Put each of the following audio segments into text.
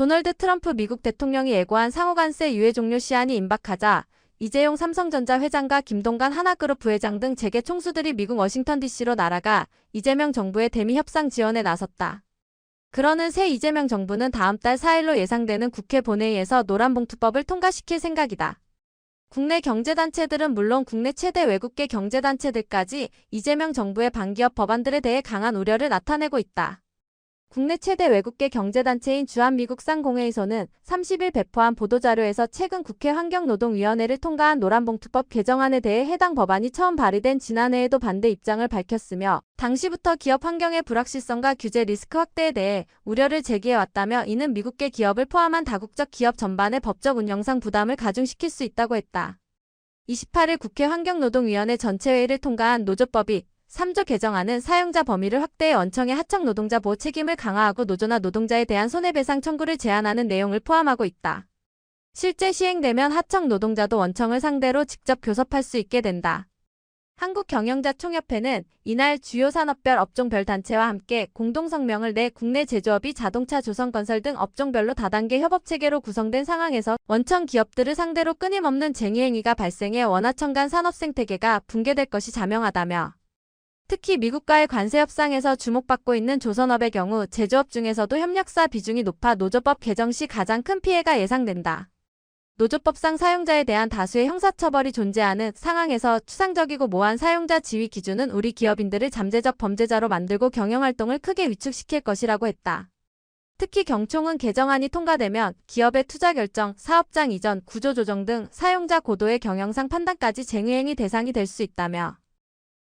도널드 트럼프 미국 대통령이 예고한 상호간세 유예 종료 시한이 임박하자 이재용 삼성전자 회장과 김동관 하나그룹 부회장 등 재계 총수들이 미국 워싱턴 DC로 날아가 이재명 정부의 대미 협상 지원에 나섰다. 그러는 새 이재명 정부는 다음 달 4일로 예상되는 국회 본회의에서 노란봉투법을 통과시킬 생각이다. 국내 경제단체들은 물론 국내 최대 외국계 경제단체들까지 이재명 정부의 반기업 법안들에 대해 강한 우려를 나타내고 있다. 국내 최대 외국계 경제단체인 주한미국상공회에서는 30일 배포한 보도자료에서 최근 국회 환경노동위원회를 통과한 노란봉투법 개정안에 대해 해당 법안이 처음 발의된 지난해에도 반대 입장을 밝혔으며 당시부터 기업 환경의 불확실성과 규제 리스크 확대에 대해 우려를 제기해왔다며 이는 미국계 기업을 포함한 다국적 기업 전반의 법적 운영상 부담을 가중시킬 수 있다고 했다. 28일 국회 환경노동위원회 전체회의를 통과한 노조법이 3조 개정안은 사용자 범위를 확대해 원청의 하청 노동자 보호 책임을 강화하고 노조나 노동자에 대한 손해배상 청구를 제한하는 내용을 포함하고 있다. 실제 시행되면 하청 노동자도 원청을 상대로 직접 교섭할 수 있게 된다. 한국경영자총협회는 이날 주요 산업별 업종별 단체와 함께 공동성명을 내 국내 제조업이 자동차 조선건설 등 업종별로 다단계 협업체계로 구성된 상황에서 원청 기업들을 상대로 끊임없는 쟁의 행위가 발생해 원하청 간 산업 생태계가 붕괴될 것이 자명하다며 특히 미국과의 관세 협상에서 주목받고 있는 조선업의 경우 제조업 중에서도 협력사 비중이 높아 노조법 개정 시 가장 큰 피해가 예상된다. 노조법상 사용자에 대한 다수의 형사처벌이 존재하는 상황에서 추상적이고 모호한 사용자 지위 기준은 우리 기업인들을 잠재적 범죄자로 만들고 경영활동을 크게 위축시킬 것이라고 했다. 특히 경총은 개정안이 통과되면 기업의 투자 결정, 사업장 이전, 구조 조정 등 사용자 고도의 경영상 판단까지 쟁의행위 대상이 될 수 있다며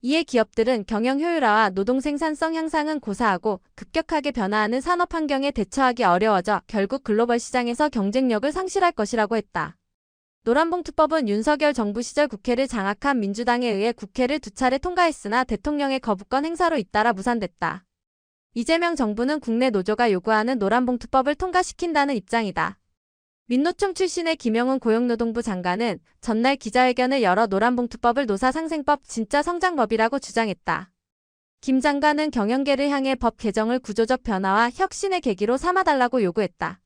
이에 기업들은 경영 효율화와 노동 생산성 향상은 고사하고 급격하게 변화하는 산업 환경에 대처하기 어려워져 결국 글로벌 시장에서 경쟁력을 상실할 것이라고 했다. 노란봉투법은 윤석열 정부 시절 국회를 장악한 민주당에 의해 국회를 두 차례 통과했으나 대통령의 거부권 행사로 잇따라 무산됐다. 이재명 정부는 국내 노조가 요구하는 노란봉투법을 통과시킨다는 입장이다. 민노총 출신의 김영훈 고용노동부 장관은 전날 기자회견을 열어 노란봉투법을 노사상생법 진짜 성장법이라고 주장했다. 김 장관은 경영계를 향해 법 개정을 구조적 변화와 혁신의 계기로 삼아달라고 요구했다.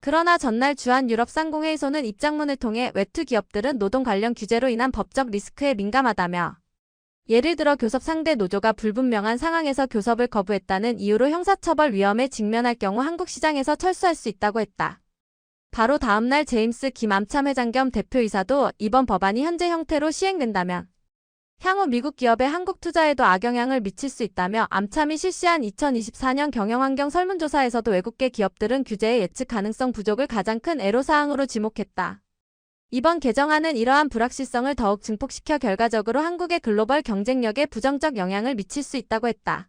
그러나 전날 주한 유럽상공회에서는 입장문을 통해 외투 기업들은 노동 관련 규제로 인한 법적 리스크에 민감하다며 예를 들어 교섭 상대 노조가 불분명한 상황에서 교섭을 거부했다는 이유로 형사처벌 위험에 직면할 경우 한국 시장에서 철수할 수 있다고 했다. 바로 다음날 제임스 김암참 회장 겸 대표이사도 이번 법안이 현재 형태로 시행된다면 향후 미국 기업의 한국 투자에도 악영향을 미칠 수 있다며 암참이 실시한 2024년 경영환경 설문조사에서도 외국계 기업들은 규제의 예측 가능성 부족을 가장 큰 애로사항으로 지목했다. 이번 개정안은 이러한 불확실성을 더욱 증폭시켜 결과적으로 한국의 글로벌 경쟁력에 부정적 영향을 미칠 수 있다고 했다.